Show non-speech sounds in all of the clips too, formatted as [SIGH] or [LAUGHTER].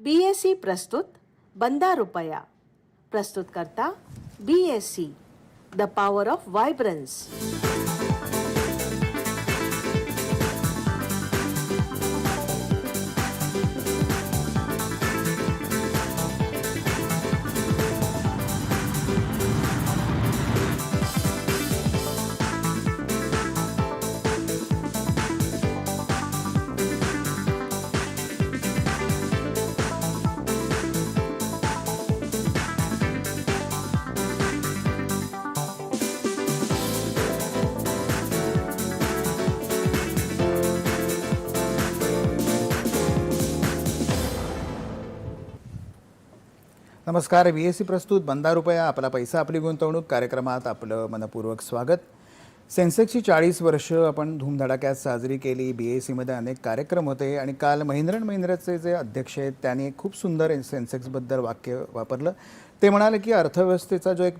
बी S C प्रस्तुत बंदा रुपया प्रस्तुत करता B S C the power of vibrance नमस्कार बी एस सी प्रस्तुत बंदा रुपया आपला पैसा आपली गुंतवणूक कार्यक्रमात आपलं मनपूर्वक स्वागत. सेन्सेक्सची चाळीस वर्ष आपण धूमधडाक्यात साजरी केली. बी एस सीमध्ये अनेक कार्यक्रम होते आणि काल महिंद्र अँड महिंद्राचे जे अध्यक्ष आहेत त्यांनी खूप सुंदर सेन्सेक्सबद्दल वाक्य वापरलं. ते म्हणाले की अर्थव्यवस्थेचा जो एक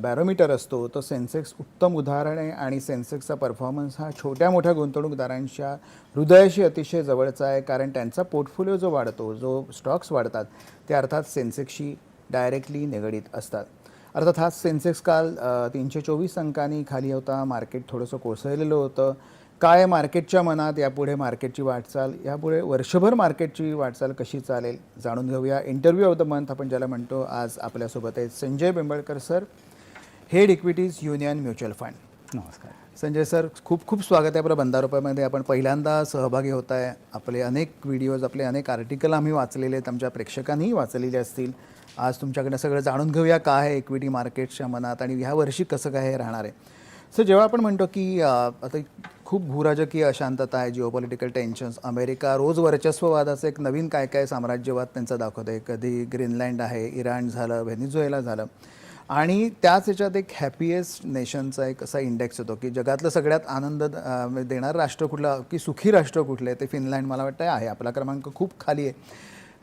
बॅरोमीटर असतो तो सेन्सेक्स उत्तम उदाहरण आहे आणि सेन्सेक्सचा परफॉर्मन्स हा छोट्या मोठ्या गुंतवणूकदारांच्या हृदयाशी अतिशय जवळचा आहे. कारण त्यांचा पोर्टफोलिओ जो वाढतो जो स्टॉक्स वाढतात ते अर्थात सेन्सेक्सशी डायरेक्टली निगडीत असतात. अर्थात हा सेन्सेक्स काल तीनशे चोवीस अंकांनी खाली होता. मार्केट थोडंसं कोसळलेलं होतं. काय मार्केटच्या मनात यापुढे मार्केटची वाटचाल यापुढे वर्षभर मार्केटची वाटचाल कशी चालेल जाणून घेऊया. इंटरव्ह्यू ऑफ द मंथ आपण ज्याला म्हणतो आज आपल्यासोबत आहेत Sanjay Bembalkar sir. Head equities Union mutual fund. नमस्कार. संजय सर खूप खूप स्वागत आहे आपलं बंदा आपण पहिल्यांदा सहभागी होत आहे. आपले अनेक व्हिडिओज आपले अनेक आर्टिकल आम्ही वाचलेले आहेत. आमच्या प्रेक्षकांनीही वाचलेले असतील. आज तुमच्याकडनं सगळं जाणून घेऊया काय आहे इक्विटी मार्केटच्या मनात आणि ह्या वर्षी कसं काय हे राहणार आहे. सर जेव्हा आपण म्हणतो की आता खूप भूराजकीय अशांतता आहे जिओपॉलिटिकल टेन्शन्स अमेरिका रोज वर्चस्ववादाचं एक नवीन काय काय साम्राज्यवाद त्यांचा दाखवत आहे कधी ग्रीनलँड आहे इराण झालं व्हेनेझुएला झालं. आणि त्याच ह्याच्यात एक हॅपीएस्ट नेशनचा एक असा इंडेक्स येतो की जगातलं सगळ्यात आनंद म्हणजे देणारं राष्ट्र कुठलं की सुखी राष्ट्र कुठलं आहे ते फिनलँड मला वाटतं आहे. आपला क्रमांक खूप खाली आहे.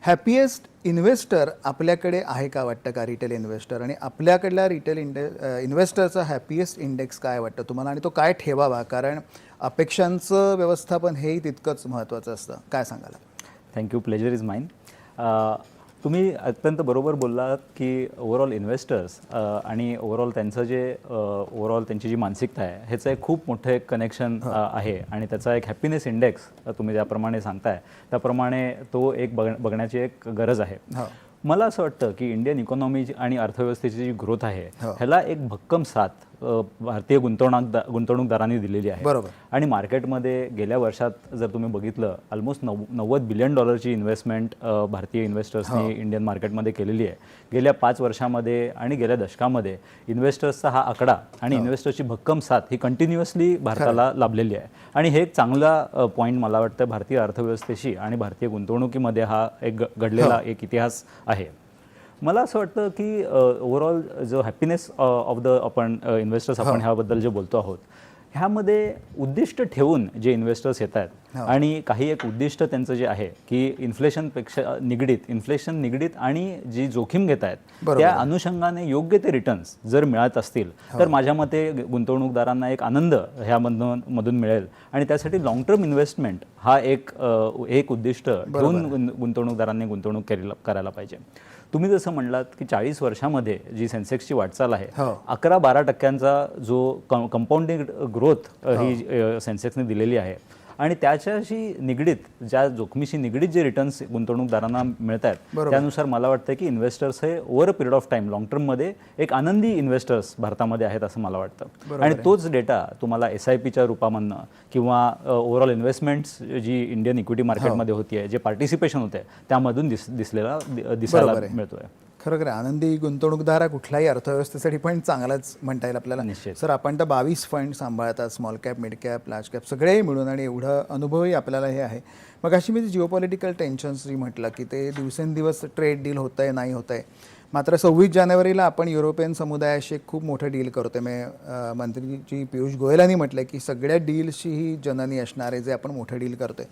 हॅपीएस्ट इन्व्हेस्टर आपल्याकडे आहे का वाटतं का रिटेल इन्व्हेस्टर आणि आपल्याकडल्या रिटेल इंडे इन्व्हेस्टरचा हॅपीएस्ट इंडेक्स काय वाटतं तुम्हाला? आणि तो काय ठेवावा? कारण अपेक्षांचं व्यवस्थापन हेही तितकंच महत्त्वाचं असतं. काय सांगाल? थँक्यू प्लेजर इज माइन तुम्ही अत्यंत बरोबर बोललात की ओव्हरऑल इन्व्हेस्टर्स आणि ओव्हरऑल त्यांचं जे ओव्हरऑल त्यांची जी मानसिकता आहे ह्याचं एक खूप मोठं एक कनेक्शन आहे. आणि त्याचा एक हॅपीनेस इंडेक्स तुम्ही ज्याप्रमाणे सांगताय त्याप्रमाणे तो एक बघ बघण्याची एक गरज आहे. मला असं वाटतं की इंडियन इकॉनॉमी आणि अर्थव्यवस्थेची जी ग्रोथ आहे. ह्याला एक भक्कम साथ भारतीय गुंतवणूक गुंतवणूकदारांनी दिलेली आहे. बरोबर. आणि मार्केटमध्ये गेल्या वर्षात जर तुम्ही बघितलं ऑलमोस्ट नव नव्वद बिलियन डॉलरची इन्व्हेस्टमेंट भारतीय इन्व्हेस्टर्सनी इंडियन मार्केटमध्ये केलेली आहे. गेल्या पाच वर्षामध्ये आणि गेल्या दशकामध्ये इन्व्हेस्टर्सचा हा आकडा आणि इन्व्हेस्टर्सची भक्कम साथ ही कंटिन्युअसली भारताला लाभलेली आहे. आणि हे एक चांगला पॉईंट मला वाटतं भारतीय अर्थव्यवस्थेशी आणि भारतीय गुंतवणुकीमध्ये हा एक घडलेला एक इतिहास आहे. मला असं वाटतं की ओव्हरऑल जो हॅपीनेस ऑफ द आपण इन्व्हेस्टर्स आपण ह्याबद्दल जे बोलतो आहोत ह्यामध्ये उद्दिष्ट ठेवून जे इन्व्हेस्टर्स येत आहेत आणि काही एक उद्दिष्ट त्यांचं जे आहे की इन्फ्लेशनपेक्षा निगडीत इन्फ्लेशन निगडीत आणि जी जोखीम घेत आहेत त्या अनुषंगाने योग्य ते रिटर्न्स जर मिळत असतील तर माझ्या मते गुंतवणूकदारांना एक आनंद ह्यामधून मधून मिळेल. आणि त्यासाठी लॉंग टर्म इन्व्हेस्टमेंट हा एक एक उद्दिष्ट ठेवून गुंत- गुंतवणूकदारांनी गुंतवणूक करायला पाहिजे. तुम्ही जसं म्हणलात की चाळीस वर्षामध्ये जी सेन्सेक्सची वाटचाल आहे हो. अकरा बारा टक्क्यांचा जो कंपाऊंडिंग ग्रोथ ही अ, सेन्सेक्सने दिलेली आहे आणि त्याच्याशी निगडीत ज्या जोखमीशी निगडीत जे रिटर्न्स गुंतवणूकदारांना मिळत आहेत. त्यानुसार मला वाटतं की इन्व्हेस्टर्स हे over period of time long टर्ममध्ये एक आनंदी इन्व्हेस्टर्स भारतामध्ये आहेत असं मला वाटतं आणि आहे. तोच डेटा तुम्हाला एस आय पीच्या रूपामधनं किंवा ओव्हरऑल इन्व्हेस्टमेंट्स जी इंडियन इक्विटी मार्केटमध्ये होतीये जे पार्टिसिपेशन होते त्यामधून दिस दिसलेला दिसायला आहे. मिळतोय खरोखर आनंदी गुंतवणूकदार हा कुठल्याही अर्थव्यवस्थेसाठी पण चांगलाच म्हणता येईल आपल्याला. निश्चित. सर आपण तर बावीस फंड सांभाळतात small cap mid cap large cap सगळे मिळून आणि एवढं अनुभवही आपल्याला हे आहे. मग अशी मी जिओपॉलिटिकल टेन्शन्स जी म्हटलं की ते दिवसेंदिवस ट्रेड डील होत आहे नाही होत आहे मात्र सव्वीस जानेवारीला आपण युरोपियन समुदायाशी एक खूप मोठं डील करतोय. म्हणजे मंत्रीजी पियुष गोयलांनी म्हटलं की सगळ्या डील्सची ही जननी असणार आहे जे आपण मोठं डील करतोय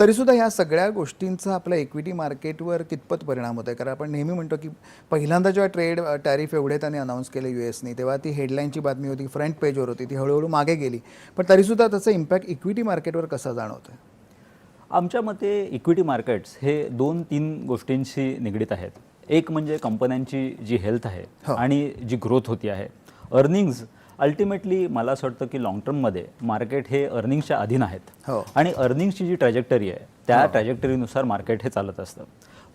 तरीसुद्धा ह्या सगळ्या गोष्टींचा आपल्या इक्विटी मार्केटवर कितपत परिणाम होतो आहे कारण आपण नेहमी म्हणतो की पहिल्यांदा जेव्हा ट्रेड टॅरिफ एवढे त्यांनी अनाऊन्स केले यू एसनी तेव्हा ती हेडलाईनची बातमी होती फ्रंट पेजवर होती ती हळूहळू मागे गेली. पण तरीसुद्धा त्याचा इम्पॅक्ट इक्विटी मार्केटवर कसा जाणवतोय? आमच्या मते इक्विटी मार्केट्स हे दोन तीन गोष्टींशी निगडीत आहेत. एक म्हणजे कंपन्यांची जी हेल्थ आहे हो. आणि जी ग्रोथ होती आहे अर्निंग्ज अल्टिमेटली मला असं वाटतं की लॉंग टर्ममध्ये मार्केट हे अर्निंगच्या अधीन आहेत हो. आणि अर्निंगची जी ट्रॅजेक्टरी आहे त्या ट्रॅजेक्टरीनुसार मार्केट हे चालत असतं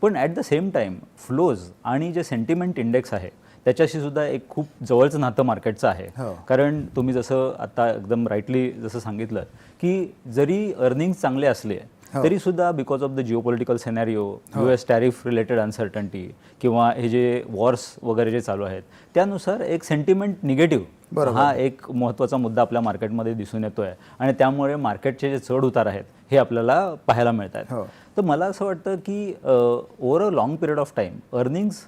पण at the same time flows आणि जे सेंटिमेंट इंडेक्स आहे त्याच्याशी सुद्धा एक खूप जवळचं नातं मार्केटचं आहे हो. कारण तुम्ही जसं आता एकदम राईटली जसं सांगितलं की जरी अर्निंग चांगले असले हो. तरी सुद्धा because of the geopolitical scenario U S tariff related uncertainty किंवा हे जे वॉर्स वगैरे जे चालू आहेत त्यानुसार एक सेंटिमेंट निगेटिव्ह. हा एक महत्त्वाचा मुद्दा आपल्या मार्केटमध्ये दिसून येतोय आणि त्यामुळे मार्केटचे जे चढ उतार आहेत हे आपल्याला पाहायला मिळत आहेत हो. तर मला असं वाटतं की over a long period of time earnings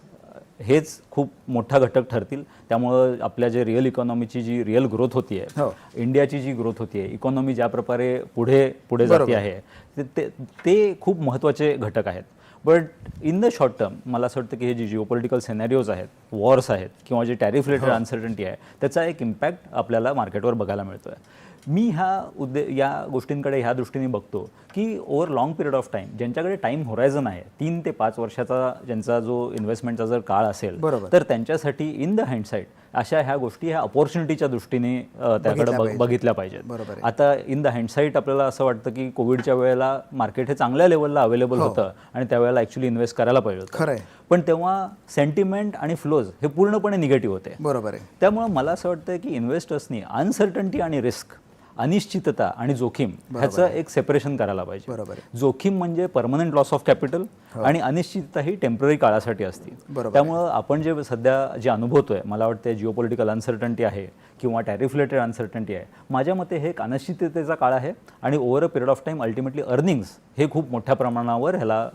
हेच खूप मोठा घटक ठरतील त्यामुळं आपल्या जे रिअल इकॉनॉमीची जी रिअल ग्रोथ होती हो. आहे इंडियाची जी ग्रोथ होती आहे इकॉनॉमी ज्या प्रकारे पुढे पुढे. जाते आहे ते- ते ते खूप महत्त्वाचे घटक आहेत but in the short term मला असं वाटतं की हे जे जिओपॉलिटिकल सेनॅरिओज आहेत वॉर्स आहेत किंवा जे टॅरिफ रिलेटेड अनसर्टन्टी आहे त्याचा एक इम्पॅक्ट आपल्याला मार्केटवर बघायला मिळतो आहे मी ह्या उद्दे या गोष्टींकडे ह्या दृष्टीने बघतो की over long period of time ज्यांच्याकडे टाईम होरायझन आहे तीन ते पाच वर्षाचा ज्यांचा जो इन्व्हेस्टमेंटचा जर काळ असेल बरोबर. तर त्यांच्यासाठी इन द हँडसाईड अशा ह्या गोष्टी ह्या अपॉर्च्युनिटीच्या दृष्टीने त्याकडे बघितल्या बघ- पाहिजेत. बरोबर. आता इन द हँडसाईट आपल्याला असं वाटतं की कोविडच्या वेळेला मार्केट हे चांगल्या लेवलला अवेलेबल होतं आणि त्यावेळेला ॲक्च्युली इन्व्हेस्ट करायला पाहिजे होतं हो. खरं पण तेव्हा सेंटिमेंट आणि फ्लोज हे पूर्णपणे निगेटिव्ह होते बरोबर आहे त्यामुळं मला असं वाटतं की इन्व्हेस्टर्सनी अनसर्टन्टी आणि रिस्क अनिश्चितता आणि जोखीम ह्याचं एक सेपरेशन करायला पाहिजे. बरोबर. जोखीम म्हणजे परमनंट लॉस ऑफ कॅपिटल आणि अनिश्चितता ही टेंपररी काळासाठी असते. बरोबर त्यामुळं आपण जे सध्या जे अनुभवतोय मला वाटतं जिओपॉलिटिकल अनसर्टन्टी आहे किंवा टॅरिफ रिलेटेड अनसर्टन्टी आहे माझ्या मते हे एक अनिश्चिततेचा काळ आहे आणि over a period of time ultimately earnings हे खूप मोठ्या प्रमाणावर ह्याला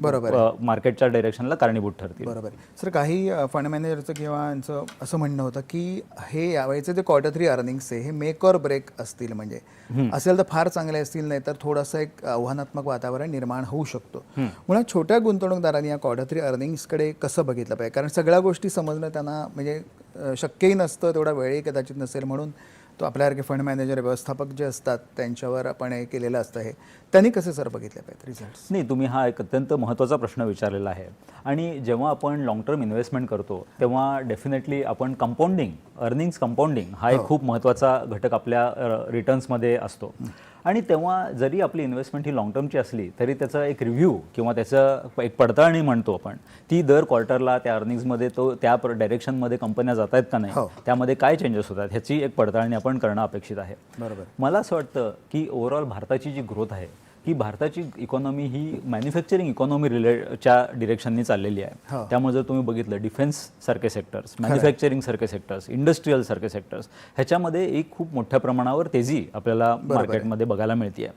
बरोबर मार्केटच्या डायरेक्शनला कारणीभूत ठरतील. बरोबर. सर काही फंड मॅनेजरचं किंवा यांचं असं म्हणणं होतं की हे यावेळेचे जे क्वार्टर थ्री अर्निंग्स आहे हे मेक और ब्रेक असतील म्हणजे. असेल तर फार चांगले असतील नाही तर थोडंसं एक आव्हानात्मक वातावरण निर्माण होऊ शकतो. मुळात छोट्या गुंतवणूकदारांनी या क्वार्टर थ्री अर्निंग्सकडे कसं बघितलं पाहिजे? कारण सगळ्या गोष्टी समजणं त्यांना म्हणजे शक्यही नसतं तेवढा वेळही कदाचित नसेल म्हणून. तो आपल्यासारखे फंड मॅनेजर व्यवस्थापक जे असतात त्यांच्यावर आपण हे केलेलं असतं हे. त्यांनी कसे सर बघितले पाहिजे? रिझल्ट नाही तुम्ही हा एक अत्यंत महत्त्वाचा प्रश्न विचारलेला आहे. आणि जेव्हा आपण लॉंग टर्म इन्व्हेस्टमेंट करतो तेव्हा डेफिनेटली आपण कंपाऊंडिंग अर्निंग्स कंपाऊंडिंग हा एक खूप महत्त्वाचा घटक आपल्या रिटर्न्समध्ये असतो. आणि तेव्हा जरी आपली इन्व्हेस्टमेंट ही लॉंग टर्मची असली तरी त्याचा एक रिव्ह्यू किंवा त्याचं एक पडताळणी म्हणतो आपण. ती दर क्वार्टरला त्या अर्निंग्समध्ये तो त्या डायरेक्शनमध्ये कंपन्या जात आहेत का नाही? हो. त्यामध्ये काय चेंजेस होतात? ह्याची एक पडताळणी आपण करणं अपेक्षित आहे. बरोबर. मला असं वाटतं की ओव्हरऑल भारताची जी ग्रोथ आहे की भारताची इकॉनॉमी ही मॅन्युफॅक्चरिंग इकॉनॉमी रिलेटच्या डिरेक्शननी चाललेली हो. आहे त्यामुळे जर तुम्ही बघितलं डिफेन्स सारखे सेक्टर्स मॅन्युफॅक्चरिंग सारखे सेक्टर्स इंडस्ट्रीयल सारखे सेक्टर्स ह्याच्यामध्ये एक खूप मोठ्या प्रमाणावर तेजी आपल्याला मार्केटमध्ये बघायला मिळते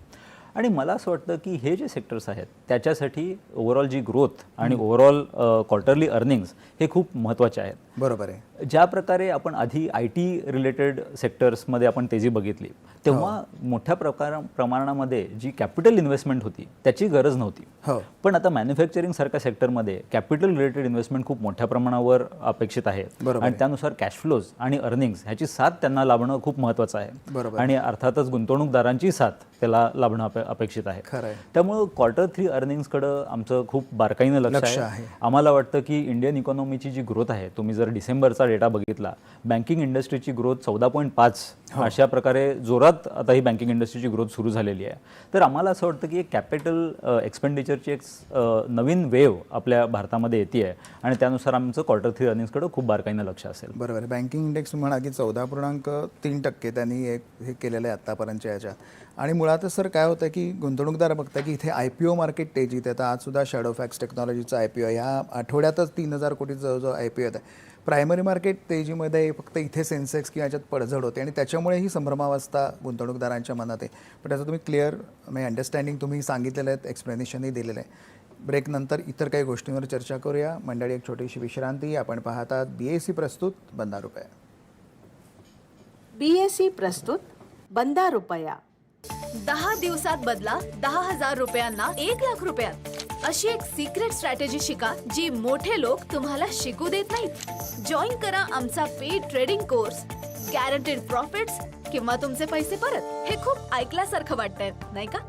आणि मला असं वाटतं की हे जे सेक्टर्स आहेत त्याच्यासाठी ओव्हरऑल जी ग्रोथ आणि ओव्हरऑल क्वार्टरली अर्निंग्स हे खूप महत्त्वाचे आहेत. बरोबर आहे. ज्या प्रकारे आपण आधी आय टी रिलेटेड सेक्टर्समध्ये आपण तेजी बघितली तेव्हा मोठ्या प्रकार प्रमाणामध्ये जी कॅपिटल इन्व्हेस्टमेंट होती त्याची गरज नव्हती. हो. पण आता मॅन्युफॅक्चरिंग सारख्या सेक्टरमध्ये कॅपिटल रिलेटेड इन्व्हेस्टमेंट खूप मोठ्या प्रमाणावर अपेक्षित आहे. आणि त्यानुसार कॅश फ्लोज आणि अर्निंग्स ह्याची साथ त्यांना लाभणं खूप महत्त्वाचं आहे. आणि अर्थातच गुंतवणूकदारांची साथ त्याला लाभणं अपे- अपेक्षित आहे. त्यामुळं क्वार्टर थ्री अर्निंग्सकडं आमचं खूप बारकाईनं लक्ष. आहे. आम्हाला वाटतं की इंडियन इकॉनॉमीची जी ग्रोथ आहे तुम्ही जर डिसेंबरचा डेटा बघितला बँकिंग इंडस्ट्रीची ग्रोथ चौदा पॉईंट पाच अशा प्रकारे जोरात आता ही बँकिंग इंडस्ट्रीची ग्रोथ सुरू झालेली आहे. तर आम्हाला असं वाटतं की एक कॅपिटल एक्सपेंडिचरची एक नवीन वेव आपल्या भारतामध्ये येते आहे आणि त्यानुसार आमचं क्वार्टर थ्री अर्निंग्सकडं खूप बारकाईनं लक्ष असेल. बरोबर आहे. बँकिंग इंडेक्स म्हणा की चौदा पूर्णांक तीन टक्के त्यांनी एक हे केलेलं आहे आत्तापर्यंतच्या याच्यात. आणि मुळातच सर काय होतं की गुंतवणूकदार बघता की इथे आय पी ओ मार्केट तेजीत आहे तर आज सुद्धा शॅडो फॅक्स टेक्नॉलॉजीचा आय पी ओ ह्या आठवड्यातच तीन हजार कोटी जवळजवळ आय पी ओ येत आहे. प्रायमरी मार्केट तेजीमध्ये फक्त इथे सेन्सेक्स किंवा याच्यात पडझड होते. आणि त्याच्यामुळे ही संभ्रमावस्था गुंतवणूकदारांच्या मनात आहे. पण त्याचं तुम्ही क्लिअर म्हणजे अंडरस्टँडिंग तुम्ही सांगितलेलं आहे एक्सप्लेनेशनही दिलेलं आहे. ब्रेकनंतर इतर काही गोष्टींवर चर्चा करूया. मंडळी एक छोटीशी विश्रांती. आपण पाहतात बी एस सी प्रस्तुत बंदा एस सी प्रस्तुत बंदा रुपया. दहा दिवसात बदला दहा हजार रुपयांना एक लाख रुपयात. अशी एक सिक्रेट स्ट्रॅटेजी शिका जी मोठे लोक तुम्हाला शिकू देत नाहीत. जॉईन करा आमचा paid trading course guaranteed profits किंवा तुमचे पैसे परत. हे खूप ऐकल्यासारखं वाटतंय नाही का?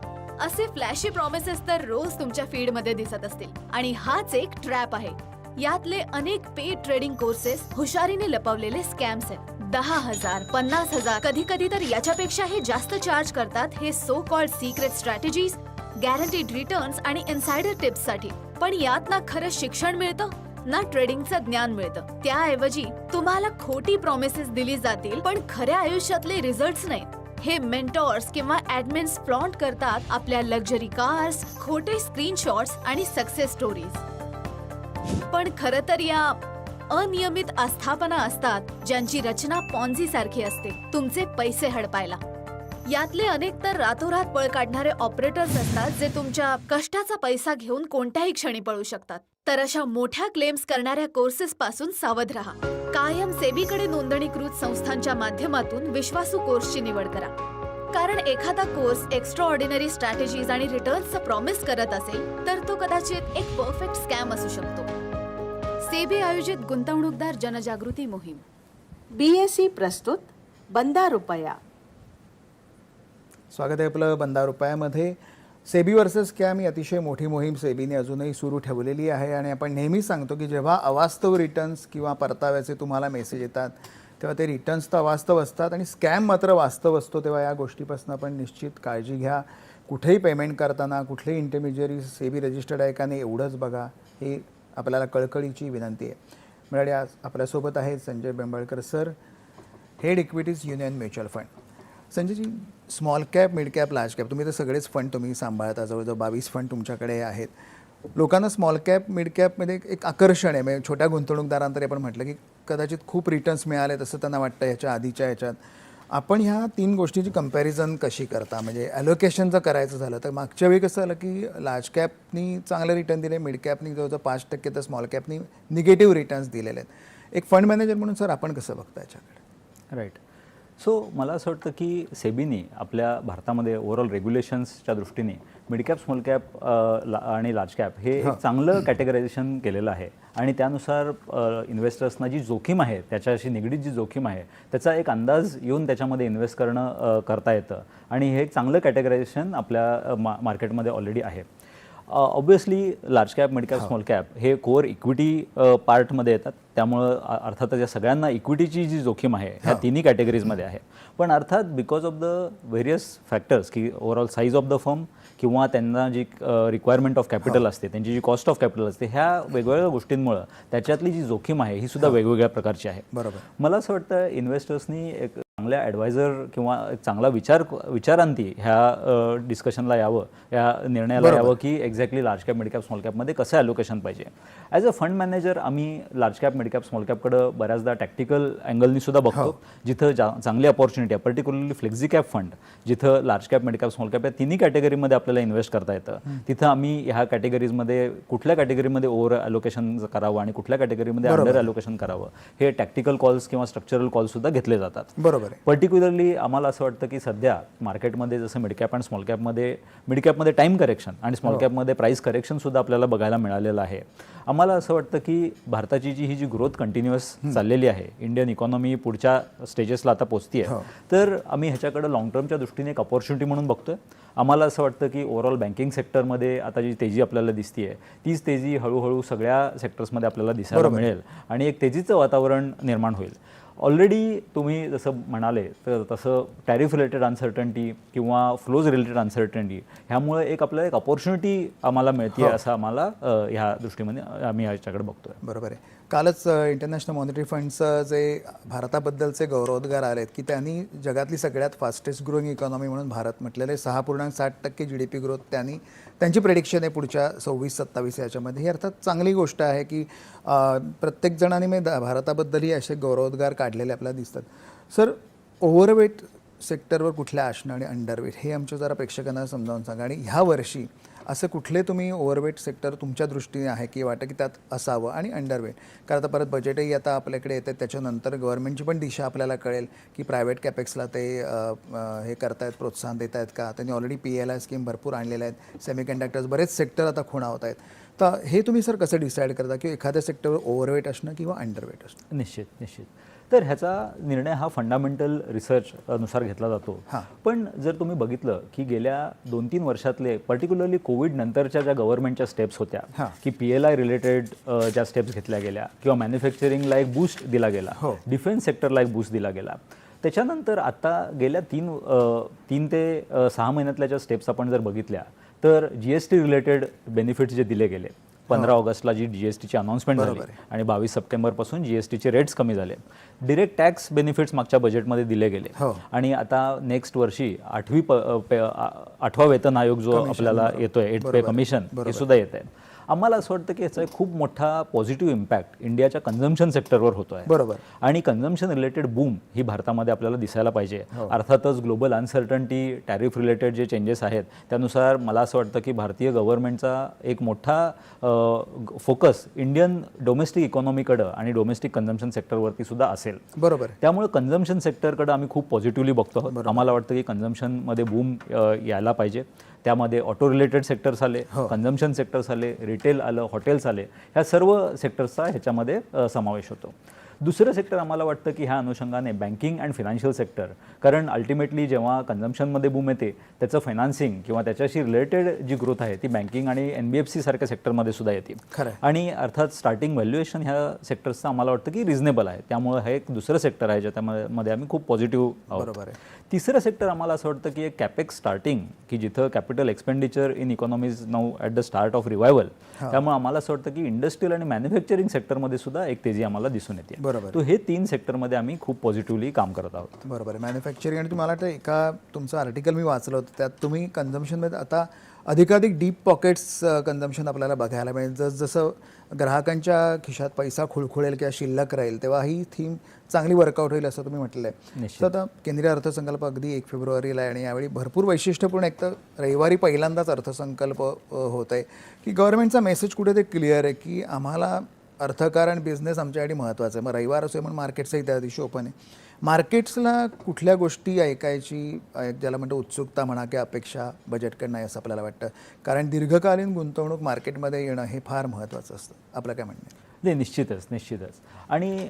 असे फ्लॅशी प्रॉमिसेस तर रोज तुमच्या फीडमध्ये दिसत असतील. आणि हाच एक ट्रॅप आहे. यातले अनेक पे ट्रेडिंग कोर्सेस हुशारीने लपवलेले स्कॅम्स आहेत. दहा हजार पन्नास हजार कधी कधी तर याच्यापेक्षाही जास्त चार्ज करतात हे so called secret strategies guaranteed returns आणि इन्सायडर टिप्ससाठी पण यात ना खरं शिक्षण मिळतं ना ट्रेडिंगचं ज्ञान मिळतं. त्याऐवजी तुम्हाला खोटी प्रॉमिसेस दिली जातील पण खऱ्या आयुष्यातले रिझल्ट नाहीत. हे मेंटॉर्स किंवा ऍडमिन्स फ्लॉन्ट करतात आपल्या लक्झरी कार्स खोटे स्क्रीनशॉट्स आणि सक्सेस स्टोरीज पण खरं तर या अनियमित आस्थापना असतात ज्यांची रचना पॉन्झी सारखी असते. तुमचे पैसे हडपायला. यातले अनेक तर रातोरात पळ काढणारे ऑपरेटर्स असतात जे तुमच्या कष्टाचा पैसा घेऊन कोणत्याही क्षणी पळू शकतात. तर अशा मोठ्या क्लेम्स करणाऱ्या कोर्सेस पासून सावध राहा. कायम सेबीकडे नोंदणीकृत संस्थांच्या माध्यमातून विश्वासू कोर्सची निवड करा. कारण एखादा कोर्स एक्स्ट्रा ऑर्डिनरी स्ट्रॅटेजीज आणि रिटर्न्सचं प्रॉमिस करत असेल तर तो कदाचित एक परफेक्ट स्कॅम असू शकतो. सेबी आयोजित गुंतवणूकदार जनजागृती मोहीम. बीएसई प्रस्तुत बंदा रुपया स्वागत आहे आपलं बंदा रुपयामध्ये सेबी वर्सेस स्कॅम ही अतिशय मोठी मोहीम सेबीने अजूनही सुरू ठेवलेली आहे आणि आपण नेहमीच सांगतो की जेव्हा अवास्तव रिटर्न्स किंवा परताव्याचे तुम्हाला मेसेज येतात तेव्हा ते रिटर्न्स तर अवास्तव असतात आणि स्कॅम मात्र वास्तव असतो तेव्हा या गोष्टीपासून आपण निश्चित काळजी घ्या. कुठेही पेमेंट करताना कुठलेही इंटरमिजियरी सेबी रजिस्टर्ड आहे का नाही एवढंच बघा. ही आपल्याला कळकळीची विनंती आहे. मिळाली आज आपल्यासोबत आहेत Sanjay Bembalkar sir head equities Union mutual fund Sanjayji small cap mid cap large cap तुम्ही तर सगळेच फंड तुम्ही सांभाळता. जवळजवळ बावीस फंड तुमच्याकडे आहेत. लोकांना स्मॉल कॅप मिड कॅपमध्ये एक- आकर्षण आहे. म्हणजे छोट्या गुंतवणूकदारांतरी आपण म्हटलं की कदाचित खूप रिटर्न्स मिळाले तसं त्यांना वाटतं ह्याच्या आधीच्या ह्याच्यात आपण ह्या तीन गोष्टीची कंपॅरिझन कशी करता? म्हणजे ॲलोकेशन जर करायचं झालं तर मागच्या वेळी कसं झालं की लार्ज कॅपनी चांगले रिटर्न दिले मिड कॅपनी जवळजवळ पाच टक्के तर स्मॉल कॅपनी निगेटिव्ह रिटर्न्स दिलेले आहेत. एक फंड मॅनेजर म्हणून सर आपण कसं बघता याच्याकडे? राईट सो मला असं वाटतं की सेबीने आपल्या भारतामध्ये ओव्हरऑल रेग्युलेशन्सच्या दृष्टीने मिडकॅप स्मॉल कॅप आणि लार्ज कॅप हे एक चांगलं कॅटेगरायझेशन केलेलं आहे. आणि त्यानुसार इन्व्हेस्टर्सना जी जोखीम आहे त्याच्याशी निगडीत जी जोखीम आहे त्याचा एक अंदाज येऊन त्याच्यामध्ये इन्व्हेस्ट करणं करता येतं. आणि हे एक चांगलं कॅटेगरायझेशन आपल्या मा मार्केटमध्ये ऑलरेडी आहे. Obviously large cap mid cap small cap हे कोअर इक्विटी पार्टमध्ये येतात. त्यामुळं अर्थातच या सगळ्यांना इक्विटीची जी जोखीम आहे ह्या तिन्ही कॅटेगरीजमध्ये आहे. पण अर्थात because of the various factors की overall size of the firm किंवा त्यांना जी रिक्वायरमेंट ऑफ कॅपिटल असते त्यांची जी कॉस्ट ऑफ कॅपिटल असते ह्या वेगवेगळ्या गोष्टींमुळं त्याच्यातली जी जोखीम आहे ही सुद्धा वेगवेगळ्या प्रकारची आहे. बरोबर. मला असं वाटतं इन्व्हेस्टर्सनी एक चांगल्या ॲडवायझर किंवा चांगला विचार विचारांती ह्या डिस्कशनला यावं या निर्णयाला. यावं की exactly large cap mid cap small कॅपमध्ये कसं ॲलोकेशन पाहिजे. ॲज अ फंड मॅनेजर आम्ही large cap mid cap small कॅपकडं बऱ्याचदा टॅक्टिकल अँगलनी सुद्धा बघतो. जिथं जा चांगली अपॉर्च्युनिटी आहे पर्टिक्युलरली फ्लेक्झी कॅप फंड जिथं large cap mid cap small cap या तिन्ही कॅटेगरीमध्ये आपल्याला इन्व्हेस्ट करता येतं. तिथं आम्ही ह्या कॅटेगरीजमध्ये कुठल्या कॅटेगरीमध्ये ओव्हर ॲलोकेशन करावं आणि कुठल्या कॅटेगरीमध्ये अंडर ॲलोकेशन करावं हे टॅक्टिकल कॉल्स किंवा स्ट्रक्चरल कॉल्स सुद्धा घेतले जातात. बरोबर. आहे. पर्टिक्युलरली आम्हाला असं वाटतं की सध्या मार्केटमध्ये जसं मिड कॅप आणि स्मॉल कॅपमध्ये मिड कॅपमध्ये टाईम करेक्शन आणि स्मॉल कॅपमध्ये प्राईस करेक्शन सुद्धा आपल्याला बघायला मिळालेलं आहे. आम्हाला असं वाटतं की भारताची जी ही जी ग्रोथ कंटिन्युअस चाललेली आहे इंडियन इकॉनॉमी पुढच्या स्टेजेसला आता पोचती आहे तर आम्ही ह्याच्याकडे लॉंग टर्मच्या दृष्टीने एक अपॉर्च्युनिटी म्हणून बघतोय. आम्हाला असं वाटतं की ओव्हरऑल बँकिंग सेक्टरमध्ये आता जी तेजी आपल्याला दिसतीये तीच तेजी हळूहळू सगळ्या सेक्टर्समध्ये आपल्याला दिसायला मिळेल आणि एक तेजीचं वातावरण निर्माण होईल. ऑलरेडी तुम्ही जसं म्हणाले तर तसं टॅरिफ रिलेटेड अनसर्टन्टी किंवा फ्लोज रिलेटेड अनसर्टन्टी ह्यामुळे एक आपल्याला एक अपॉर्च्युनिटी आम्हाला मिळते असं आम्हाला ह्या दृष्टीमध्ये आम्ही ह्याच्याकडे बघतोय. बरोबर आहे. कालच इंटरनॅशनल मॉनिटरी फंडचं जे भारताबद्दलचे गौरवोद्गार आलेत की त्यांनी जगातली सगळ्यात फास्टेस्ट ग्रोईंग इकॉनॉमी म्हणून भारत म्हटलेले सहा पूर्णांक साठ टक्के जी डी पी ग्रोथ त्यांनी त्यांची प्रेडिक्शन आहे पुढच्या सव्वीस सत्तावीस याच्यामध्ये. ही अर्थात चांगली गोष्ट आहे की प्रत्येक जणांनी मी भारताबद्दलही असे गौरवोद्गार काढलेले आपल्याला दिसतात. सर ओव्हरवेट सेक्टरवर कुठल्या असणं आणि अंडरवेट हे आमच्या जरा प्रेक्षकांना समजावून सांगा. आणि ह्या वर्षी असं कुठले तुम्ही ओव्हरवेट सेक्टर तुमच्या दृष्टीने आहे की वाटतं की त्यात असावं आणि अंडरवेट कारण आता परत बजेटही आता आपल्याकडे येते त्याच्यानंतर गव्हर्नमेंटची पण दिशा आपल्याला कळेल की प्रायव्हेट कॅपेक्सला ते हे करतायत प्रोत्साहन देत आहेत का? त्यांनी already P L I scheme भरपूर आणलेल्या आहेत. सेमीकंडक्टर्स बरेच सेक्टर आता खुणावत आहेत. तर हे तुम्ही सर कसं डिसाईड करता की एखाद्या सेक्टरवर ओव्हरवेट असणं किंवा अंडरवेट असणं? निश्चित निश्चित. तर ह्याचा निर्णय हा फंडामेंटल रिसर्च नुसार घेतला जातो हां. पण जर तुम्ही बघितलं की गेल्या दोन तीन वर्षातले पर्टिक्युलरली कोविड नंतरच्या ज्या गव्हर्नमेंटच्या स्टेप्स होत्या हां. की पी एल आय रिलेटेड ज्या स्टेप्स घेतल्या गेल्या किंवा मॅन्युफॅक्चरिंगला एक बूस्ट दिला गेला हो. डिफेन्स सेक्टरला एक बूस्ट दिला गेला त्याच्यानंतर आता गेल्या तीन तीन ते सहा महिन्यातल्या ज्या स्टेप्स आपण जर बघितल्या तर G S T related benefits जे दिले गेले पंधरा ऑगस्टला जी जी एस टीची अनाऊन्समेंट झाली. आणि बावीस सप्टेंबरपासून जी एस टीचे रेट्स कमी झाले डिरेक्ट टॅक्स बेनिफिट्स मागच्या बजेटमध्ये दिले गेले हो. आणि आता नेक्स्ट वर्षी आठवी आठवा वेतन आयोग जो आपल्याला येतोय एट पे. कमिशन. हे सुद्धा येत आहे आम्हाला असं वाटतं की याचा एक खूप मोठा पॉझिटिव्ह इम्पॅक्ट इंडियाच्या कन्झम्पन सेक्टरवर होतो आहे बरोबर. आणि कन्झम्पन रिलेटेड बूम ही भारतामध्ये आपल्याला दिसायला पाहिजे. हो. अर्थातच ग्लोबल अनसर्टन्टी टॅरिफ रिलेटेड जे चेंजेस आहेत त्यानुसार मला असं वाटतं की भारतीय गव्हर्नमेंटचा एक मोठा फोकस इंडियन डोमेस्टिक इकॉनॉमीकडं आणि डोमेस्टिक कन्झम्पन सेक्टरवरती सुद्धा असेल. बरोबर. त्यामुळे कन्झम्पन सेक्टरकडे आम्ही खूप पॉझिटिव्हली बघतो. आहोत आम्हाला वाटतं की कन्झम्पनमध्ये बूम यायला पाहिजे. त्यामध्ये ऑटो रिलेटेड सेक्टर्स आले कन्झम्पन सेक्टर्स आले रिटेल आलं हॉटेल्स आले ह्या सर्व सेक्टर्सचा ह्याच्यामध्ये समावेश होतो. दुसरं सेक्टर आम्हाला वाटतं की ह्या अनुषंगाने बँकिंग अँड फिनान्शियल सेक्टर कारण अल्टिमेटली जेव्हा कन्झम्पनमध्ये बूम येते त्याचं फायनान्सिंग किंवा त्याच्याशी रिलेटेड जी ग्रोथ आहे ती बँकिंग आणि एन बी एफ सी सारख्या सेक्टरमध्ये सुद्धा येते. आणि अर्थात स्टार्टिंग व्हॅल्युएशन ह्या सेक्टर्सचं आम्हाला वाटतं की रिझनेबल आहे. त्यामुळे हे एक दुसरं सेक्टर आहे ज्याच्यामध्ये मध्ये आम्ही खूप पॉझिटिव्ह बरोबर आहे. तिसरं सेक्टर आम्हाला असं वाटतं की एक कॅपेक्स स्टार्टिंग की जिथं capital expenditure in economies now at the start of revival त्यामुळे आम्हाला असं वाटतं की इंडस्ट्रियल आणि मॅन्युफॅक्चरिंग सेक्टरमध्ये सुद्धा एक तेजी आम्हाला दिसून येते. बरोबर. तो हे तीन सेक्टरमध्ये आम्ही खूप पॉझिटिव्हली काम करत आहोत. बरोबर आहे. मॅन्युफॅक्चरिंग आणि तुम्हाला वाटतं एका तुमचं आर्टिकल मी वाचलं होतं त्यात तुम्ही कन्झम्पनमध्ये आता अधिकाधिक डीप पॉकेट्स कन्झम्पन आपल्याला बघायला मिळेल. जस जसं ग्राहकांच्या खिशात पैसा खुळखुळेल किंवा शिल्लक राहील तेव्हा ही थीम चांगली वर्कआउट होईल असं तुम्ही म्हटलेलं आहे. तर आता केंद्रीय अर्थसंकल्प अगदी एक फेब्रुवारीला आहे आणि यावेळी भरपूर वैशिष्ट्यपूर्ण एक तर रविवारी पहिल्यांदाच अर्थसंकल्प होत आहे की गव्हर्नमेंटचा मेसेज कुठे ते क्लिअर आहे की आम्हाला अर्थकारण बिझनेस आमच्यासाठी महत्त्वाचं आहे. मग रविवार असो म्हणून मार्केट्सही त्या दिवशी ओपन आहे. मार्केट्सला कुठल्या गोष्टी ऐकायची ज्याला म्हणतो उत्सुकता म्हणा किंवा अपेक्षा बजेटकडनं आहे असं आपल्याला वाटतं. कारण दीर्घकालीन गुंतवणूक मार्केटमध्ये येणं हे फार महत्त्वाचं असतं. आपलं काय म्हणणं आहे? नाही निश्चितच निश्चितच. आणि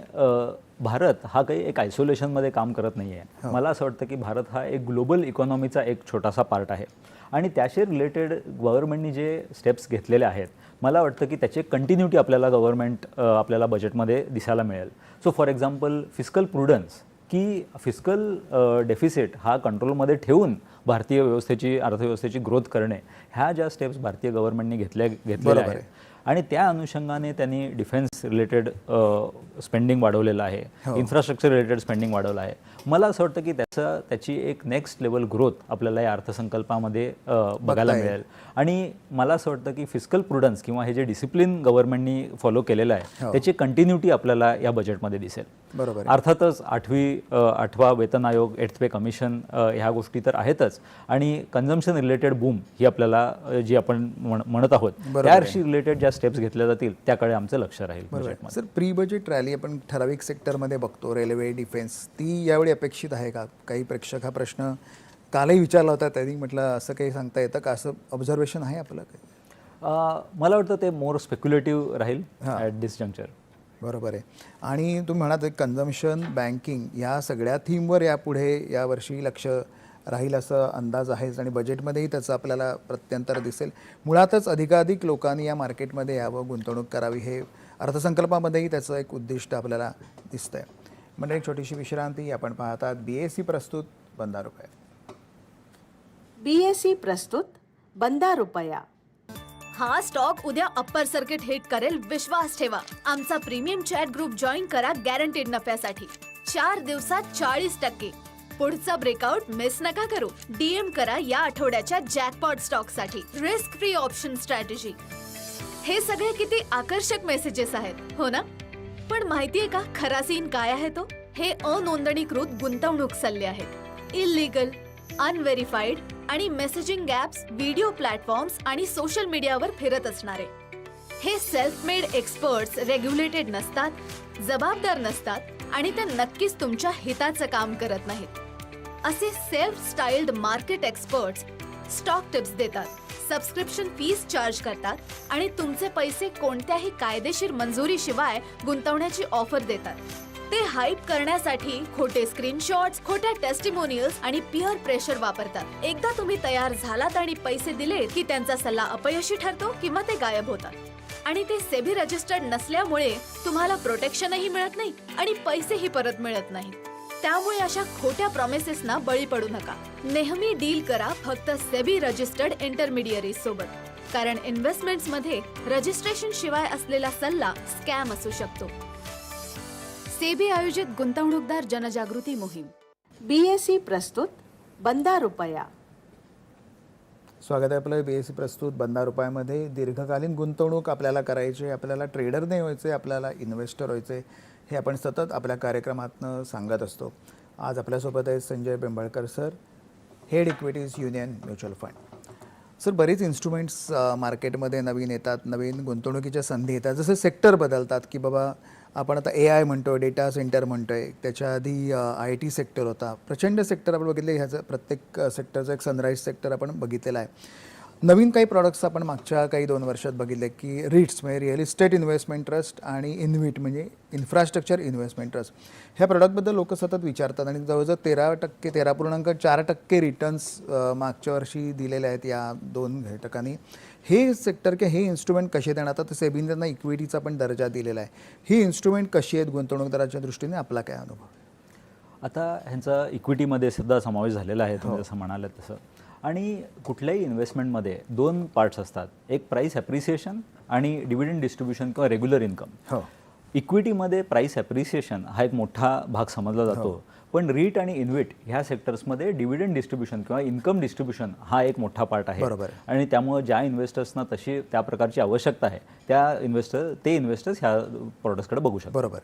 भारत हा काही एक आयसोलेशनमध्ये काम करत नाही आहे मला असं वाटतं की भारत हा एक ग्लोबल इकॉनॉमीचा एक छोटासा पार्ट आहे. आणि त्याशी रिलेटेड गव्हर्नमेंटनी जे स्टेप्स घेतलेले आहेत मला वाटतं की त्याची कंटिन्युटी आपल्याला गव्हर्नमेंट आपल्याला बजेटमध्ये दिसायला मिळेल. So for example physical prudence की फिजिकल डेफिसिट हा कंट्रोलमध्ये ठेवून भारतीय व्यवस्थेची अर्थव्यवस्थेची ग्रोथ करणे ह्या ज्या स्टेप्स भारतीय गव्हर्नमेंटने घेतल्या घेतलेल्या आहेत आणि त्या अनुषंगाने त्यांनी डिफेन्स रिलेटेड स्पेंडिंग वाढवलेलं आहे. इन्फ्रास्ट्रक्चर रिलेटेड स्पेंडिंग वाढवलं आहे मला असं वाटतं की त्याचं त्याची एक नेक्स्ट लेवल ग्रोथ आपल्याला या अर्थसंकल्पामध्ये बघायला. मिळेल आणि मला असं वाटतं की फिजिकल प्रुडन्स किंवा हे जे डिसिप्लिन गव्हर्नमेंटनी फॉलो केलेलं आहे हो. त्याची कंटिन्युटी आपल्याला या बजेटमध्ये दिसेल बरोबर. अर्थातच आठवी आठवा वेतन आयोग एट्थ पे कमिशन ह्या गोष्टी तर आहेतच आणि कन्झम्पन रिलेटेड बूम ही आपल्याला जी आपण म्हण- म्हणत आहोत. त्याशी रिलेटेड ज्या स्टेप्स घेतल्या जातील त्याकडे आमचं लक्ष राहील बरोबर. सर प्री बजेट रॅली आपण ठराविक सेक्टरमध्ये बघतो रेल्वे डिफेन्स ती यावेळी अपेक्षित आहे का? काही प्रेक्षक हा प्रश्न कालही विचारला होता त्यांनी म्हटलं असं काही सांगता येतं का? असं ऑब्झर्वेशन आहे आपलं काही? मला वाटतं ते मोर स्पेक्युलेटिव्ह राहील हां. ॲट दिस जंक्चर बरोबर आहे. आणि तुम्ही म्हणाल कन्झम्शन बँकिंग या सगळ्या थीमवर यापुढे यावर्षी लक्ष राहील असं अंदाज आहेच आणि बजेटमध्येही त्याचं आपल्याला प्रत्यंतर दिसेल. मुळातच अधिकाधिक लोकांनी या मार्केटमध्ये यावं गुंतवणूक करावी हे अर्थसंकल्पामध्येही त्याचं एक उद्दिष्ट आपल्याला दिसतंय. म्हणजे एक छोटीशी विश्रांती आपण पाहतात. बी एस सी प्रस्तुत बंदा रुपये. बीएसई प्रस्तुत बंदा रुपया. हा स्टॉक उद्या अप्पर सर्किट हिट करेल विश्वास ठेवा. आमचा प्रीमियम चॅट ग्रुप जॉईन करा गॅरंटेड नफ्यासाठी. चार दिवसात चाळीस टक्के. पुढचा ब्रेकआउट मिस नका करू. डीएम करा या आठवड्याच्या जॅकपॉट स्टॉकसाठी रिस्क फ्री ऑप्शन स्ट्रॅटेजी हे सगळे किती आकर्षक मेसेजेस आहेत हो ना? पण माहितीये का खरा सीन काय आहे तो? हे अनोंदणीकृत गुंतवणूक सल्ले आहेत. इलिगल अनव्हेरीफाईड आणि मेसेजिंग ॲप्स व्हिडिओ प्लॅटफॉर्म्स आणि सोशल मीडियावर फिरत असणारे. हे सेल्फ मेड एक्सपर्ट्स रेग्युलेटेड नसतात जबाबदार नसतात आणि ते नक्कीच तुमच्या हिताचं काम करत नाहीत. असे self styled market experts stock tips देतात सबस्क्रिप्शन फीस चार्ज करतात आणि तुमचे पैसे कोणत्याही कायदेशीर मंजुरी शिवाय गुंतवण्याची ऑफर देतात. ते हाईप करण्यासाठी खोटे स्क्रीनशॉट्स खोट्या टेस्टिमोनियल्स आणि पिअर प्रेशर वापरतात. एकदा तुम्ही तयार झालात आणि पैसे दिले की त्यांचा सल्ला अपयशी ठरतो किंवा ते गायब होतात. आणि ते सेबी रजिस्टर्ड नसल्यामुळे तुम्हाला प्रोटेक्शनही मिळत नाही आणि पैसेही परत मिळत नाही त्यामुळे अशा खोट्या प्रॉमिसेसना बळी पडू नका. नेहमी डील करा फक्त सेबी रजिस्टर्ड इंटरमिडियरीज सोबत. कारण इन्व्हेस्टमेंट्समध्ये रजिस्ट्रेशन शिवाय असलेला सल्ला स्कॅम असू शकतो. सेबी आयोजित गुंतवणूकदार जनजागृती मोहीम. बीएसई प्रस्तुत बंदा रुपया. स्वागत आहे आपलं बी एस सी प्रस्तुत बंदा रुपयामध्ये. दीर्घकालीन गुंतवणूक आपल्याला करायची आहे, आपल्याला ट्रेडर नाही व्हायचे आपल्याला इन्व्हेस्टर व्हायचे हे आपण सतत आपल्या कार्यक्रमातनं सांगत असतो. आज आपल्यासोबत आहेत Sanjay Bembalkar sir head equities Union mutual fund. Sir बरीच इन्स्ट्रुमेंट्स मार्केटमध्ये नवीन येतात नवीन गुंतवणुकीच्या संधी येतात. जसे सेक्टर बदलतात की बाबा आपण आता ए आय म्हणतो डेटा सेंटर म्हणतो आहे त्याच्या आधी आय टी सेक्टर होता. प्रचंड सेक्टर आपण बघितले ह्याचं प्रत्येक सेक्टरचं एक सनराईज सेक्टर आपण बघितलेला आहे. नवीन काही प्रॉडक्ट्स आपण मागच्या काही दोन वर्षात बघितले की रिट्स म्हणजे रिअल इस्टेट इन्व्हेस्टमेंट ट्रस्ट आणि इन्व्हिट म्हणजे इन्फ्रास्ट्रक्चर इन्व्हेस्टमेंट ट्रस्ट ह्या प्रॉडक्टबद्दल लोक सतत विचारतात आणि जवळजवळ तेरा टक्के तेरा पूर्णांक चार टक्के रिटर्न्स मागच्या वर्षी दिलेले आहेत या दोन घटकांनी. हे सेक्टर किंवा हे इन्स्ट्रुमेंट कसे देणार आता सेबीने त्यांना इक्विटीचा पण दर्जा दिलेला आहे. ही इन्स्ट्रुमेंट कशी आहेत गुंतवणूकदाराच्या दृष्टीने? आपला काय अनुभव? आता ह्यांचा इक्विटीमध्ये सुद्धा समावेश झालेला आहे तुम्ही जसं म्हणालात तसं. आणि कुठल्याही इन्व्हेस्टमेंटमध्ये दोन पार्ट्स असतात. एक प्राईस ॲप्रिसिएशन आणि डिव्हिडंड डिस्ट्रीब्युशन किंवा रेग्युलर इन्कम हो. इक्विटीमध्ये प्राईस ॲप्रिसिएशन हा एक मोठा भाग समजला जातो. पण रीट आणि इन्व्हिट ह्या सेक्टर्समध्ये डिव्हिडंड डिस्ट्रीब्युशन किंवा इन्कम डिस्ट्रीब्युशन हा एक मोठा पार्ट आहे. बरोबर. आणि त्यामुळे ज्या इन्व्हेस्टर्सना तशी त्या प्रकारची आवश्यकता आहे त्या इन्व्हेस्टर ते इन्व्हेस्टर्स ह्या प्रॉडक्ट्सकडे बघू शकतात. बरोबर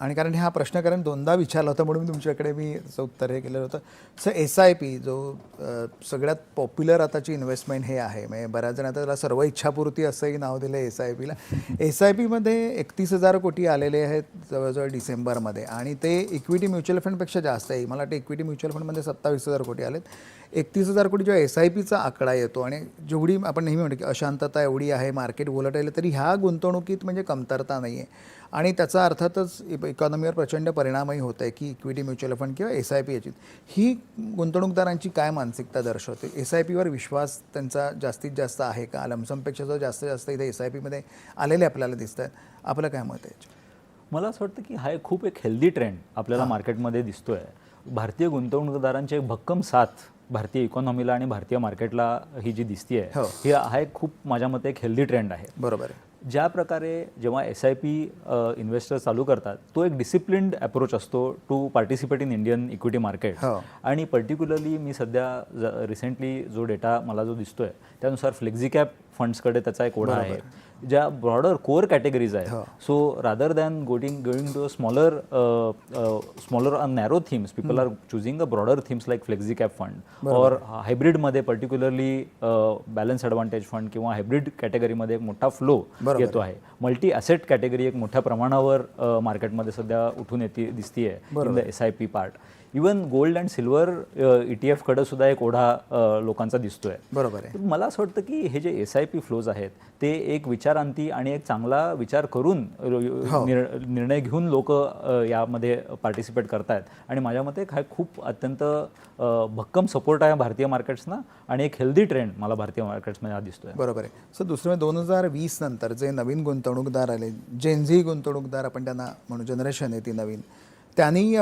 आणि कारण हा प्रश्न कारण दोनदा विचारला होता म्हणून तुमच्याकडे मी त्याचं उत्तर हे केलेलं होतं. सर एस आय पी जो सगळ्यात पॉप्युलर आताची इन्व्हेस्टमेंट हे आहे. म्हणजे बऱ्याच जण आता त्याला सर्व इच्छापूर्ती असंही नाव दिलं एस आय पीला एस आय पीमध्ये एकतीस हजार कोटी आलेले आहेत जवळजवळ डिसेंबरमध्ये. आणि ते इक्विटी म्युच्युअल फंडपेक्षा जास्त आहे. मला वाटतं इक्विटी म्युच्युअल फंडमध्ये सत्तावीस हजार कोटी आलेत. एकतीस हजार कोटी जेव्हा एस आय पीचा आकडा येतो आणि जेवढी आपण नेहमी म्हणतो की अशांतता एवढी आहे मार्केट वोलटाईल तरी ह्या गुंतवणुकीत म्हणजे कमतरता नाही आहे आणि त्याचा अर्थातच इकॉनॉमीवर प्रचंड परिणामही होत आहे की इक्विटी म्युच्युअल फंड किंवा एस आय पी याची. ही गुंतवणूकदारांची काय मानसिकता दर्शवते? एस आय पीवर विश्वास त्यांचा जास्तीत जास्त आहे का? लमसमपेक्षा जो जास्तीत जास्त इथे एस आय पीमध्ये आलेले आपल्याला दिसत आहेत आपलं काय मत आहे? मला असं वाटतं की हा एक खूप एक हेल्दी ट्रेंड आपल्याला मार्केटमध्ये दिसतोय. भारतीय गुंतवणूकदारांची एक भक्कम साथ भारतीय इकॉनॉमीला आणि भारतीय मार्केटला ही जी दिसतीये हो. ही हा एक खूप माझ्या मते एक हेल्दी ट्रेंड आहे. बरोबर आहे. ज्या प्रकारे जेव्हा एस आय पी इन्व्हेस्टर चालू करतात तो एक डिसिप्लिन्ड अप्रोच असतो to participate in Indian equity market. आणि पर्टिक्युलरली मी सध्या रिसेंटली जो डेटा मला जो दिसतोय त्यानुसार फ्लेक्झिकॅप फंड्सकडे त्याचा एक ओढा आहे. ज्या ब्रॉडर कोअर कॅटेगरीज. आहेत. So rather than going going to smaller smaller narrow themes people are choosing a broader themes like flexicap fund और हायब्रिडमध्ये पर्टिक्युलरली बॅलन्स ॲडव्हान्टेज फंड किंवा हायब्रिड कॅटेगरीमध्ये एक मोठा फ्लो. येतो आहे. मल्टी ॲसेट कॅटेगरी एक मोठ्या प्रमाणावर मार्केटमध्ये सध्या उठून येते दिसतीये in the S I P part even gold and silver E T एफकडे सुद्धा एक ओढा लोकांचा दिसतोय. बरोबर आहे. मला असं वाटतं की हे जे एस आय पी फ्लोज आहेत ते एक विचारांती आणि एक चांगला विचार करून निर- निर्णय घेऊन लोक यामध्ये पार्टिसिपेट करतायत. आणि माझ्या मते हा खूप अत्यंत भक्कम सपोर्ट आहे भारतीय मार्केट्सना आणि एक हेल्दी ट्रेंड मला भारतीय मार्केट्समध्ये हा दिसतोय. बरोबर आहे. सर दुसरं दोन हजार वीस नंतर जे नवीन गुंतवणूकदार आले जेनझी गुंतवणूकदार आपण त्यांना म्हणू जनरेशन आहे ती नवीन. त्यांनी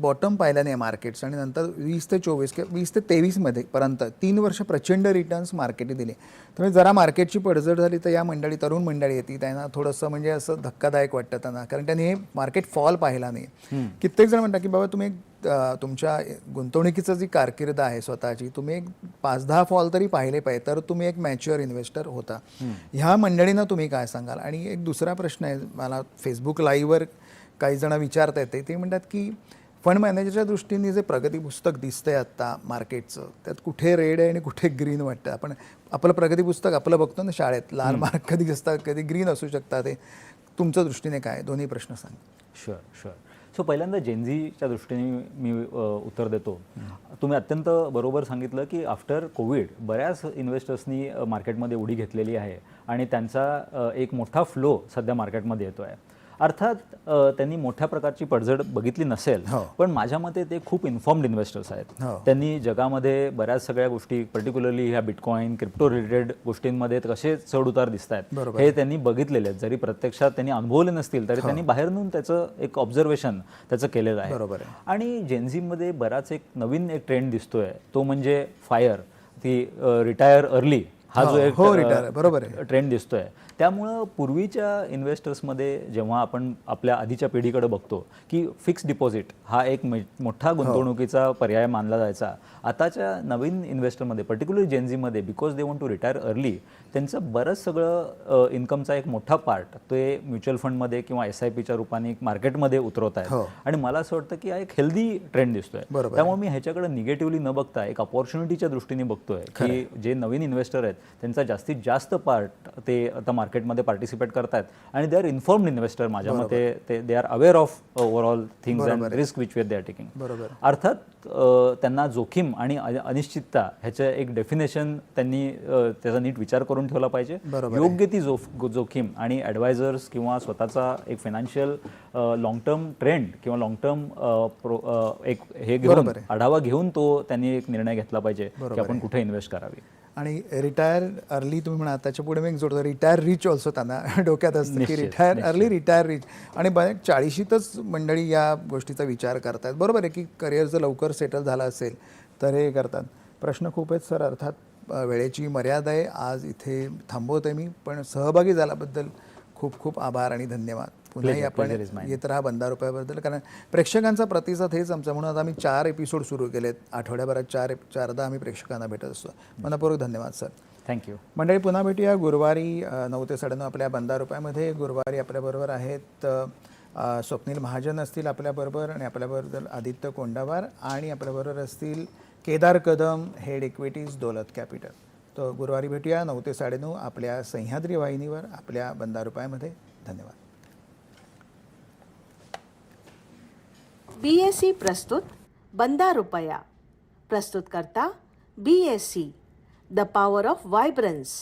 बॉटम पाहिलं नाही मार्केट्स आणि नंतर वीस ते चोवीस किंवा वीस ते तेवीसमध्ये पर्यंत तीन वर्ष प्रचंड रिटर्न्स मार्केटने दिले. त्यामुळे जरा मार्केटची पडझड झाली तर या मंडळी तरुण मंडळी येते त्यांना थोडंसं म्हणजे असं धक्कादायक वाटतं त्यांना. कारण त्यांनी हे मार्केट फॉल पाहिला नाही. कित्येक जण म्हणतात की बाबा तुम्ही तुमच्या गुंतवणुकीचं जी कारकीर्द आहे स्वतःची तुम्ही एक पाच दहा फॉल तरी पाहिले पाहिजे तर तुम्ही एक मॅच्युअर इन्व्हेस्टर होता. ह्या मंडळींना तुम्ही काय सांगाल? आणि एक दुसरा प्रश्न आहे मला फेसबुक लाईव्हवर काही जण विचारता येते ते म्हणतात की फंड मॅनेजरच्या दृष्टीने जे प्रगती पुस्तक दिसतंय आत्ता मार्केटचं त्यात कुठे रेड आहे आणि कुठे ग्रीन वाटतं? आपण आपलं प्रगती पुस्तक आपलं बघतो ना शाळेत लाल मार्क कधी असतात कधी ग्रीन असू शकतात ते. तुमच्या दृष्टीने काय? दोन्ही प्रश्न सांग. शुअर शुअर सो पहिल्यांदा जेनझीच्या दृष्टीने मी उत्तर देतो. तुम्ही अत्यंत बरोबर सांगितलं की आफ्टर कोविड बऱ्याच इन्व्हेस्टर्सनी मार्केटमध्ये उडी घेतलेली आहे आणि त्यांचा एक मोठा फ्लो सध्या मार्केटमध्ये येतो आहे अर्थात त्यांनी मोठ्या प्रकारची पडझड बघितली नसेल हो. पण माझ्या मते ते खूप इन्फॉर्म्ड इन्व्हेस्टर्स आहेत हो. त्यांनी जगामध्ये बऱ्याच सगळ्या गोष्टी पर्टिक्युलरली ह्या बिटकॉईन क्रिप्टो रिलेटेड गोष्टींमध्ये कसे चढ उतार दिसत आहेत. हे त्यांनी बघितलेले आहेत जरी प्रत्यक्षात त्यांनी अनुभवले नसतील तरी त्यांनी बाहेरून त्याचं एक ऑब्झर्वेशन त्याचं केलेलं आहे बरोबर आहे. आणि जेन्झीमध्ये बराच एक नवीन एक ट्रेंड दिसतोय तो म्हणजे फायर ती रिटायर अर्ली हा हो, जो एक हो, retire, बरोबर आहे. ट्रेंड दिसतोय. त्यामुळं पूर्वीच्या इन्व्हेस्टर्समध्ये जेव्हा आपण आपल्या आधीच्या पिढीकडे बघतो की फिक्स डिपॉझिट हा एक मोठा गुंतवणुकीचा पर्याय मानला जायचा. आताच्या नवीन इन्व्हेस्टरमध्ये particular जेनझीमध्ये because they want to retire early त्यांचं बरंच सगळं इन्कमचा एक मोठा पार्ट ते म्युच्युअल फंडमध्ये किंवा एस आय पीच्या रूपाने मार्केटमध्ये उतरवत आहेत. हो. आणि मला असं वाटतं की हा एक हेल्दी ट्रेंड दिसतोय. त्यामुळे मी ह्याच्याकडे निगेटिव्हली न बघता एक अपॉर्च्युनिटीच्या दृष्टीने बघतोय की जे नवीन इन्व्हेस्टर आहेत त्यांचा जास्तीत जास्त पार्ट ते आता मार्केटमध्ये पार्टिसिपेट करतात आणि दे आर इन्फॉर्म्ड इन्व्हेस्टर माझ्या मते ते they are aware of overall things and risk which where they are taking. अर्थात त्यांना जोखीम आणि अनिश्चितता ह्याचं एक डेफिनेशन त्यांनी त्याचा नीट विचार करून ठेवला पाहिजे. योग्य ती जोखीम आणि ॲडवायझर्स किंवा स्वतःचा एक फायनान्शियल लॉंग टर्म ट्रेंड किंवा लॉंग टर्म एक हे घेऊन. आढावा घेऊन तो त्यांनी एक निर्णय घेतला पाहिजे की आपण कुठे इन्व्हेस्ट करावी. आणि रिटायर अर्ली तुम्ही म्हणा त्याच्या पुढे मी एक जोडतो. रिटायर रिच ऑल्सो त्यांना [LAUGHS] डोक्यात असतं की रिटायर अर्ली रिटायर रिच आणि बऱ्याच चाळीशीतच मंडळी या गोष्टीचा विचार करतात. बरोबर आहे की करिअर जर लवकर सेटल झालं असेल तर हे करतात. प्रश्न खूप आहेत सर. अर्थात वेळेची मर्यादा आहे. आज इथे थांबवतोय मी. पण सहभागी झाल्याबद्दल खूप खूप आभार आणि धन्यवाद. पुन्हाही आपण. येत राहा बंदा रुपयाबद्दल. कारण प्रेक्षकांचा प्रतिसाद हेच आमचा. म्हणून आता आम्ही चार एपिसोड सुरू केलेत. आठवड्याभरात चार चारदा आम्ही प्रेक्षकांना भेटत असतो. मनपूर्वक धन्यवाद सर थँक्यू मंडळी पुन्हा भेटूया. गुरुवारी नऊ ते साडेनऊ आपल्या बंदा रुपयामध्ये. गुरुवारी आपल्याबरोबर आहेत स्वप्नील महाजन असतील आपल्याबरोबर आणि आपल्याबरोबर आदित्य कोंडावार आणि आपल्याबरोबर असतील Kedar Kadam head equities Daulat capital. तो गुरुवारी भेटूया. नऊ ते साडेनऊ आपल्या सह्याद्री वाहिनीवर आपल्या बंदा बी एस सी प्रस्तुत बंदा रुपया प्रस्तुत करता see the power of vibrance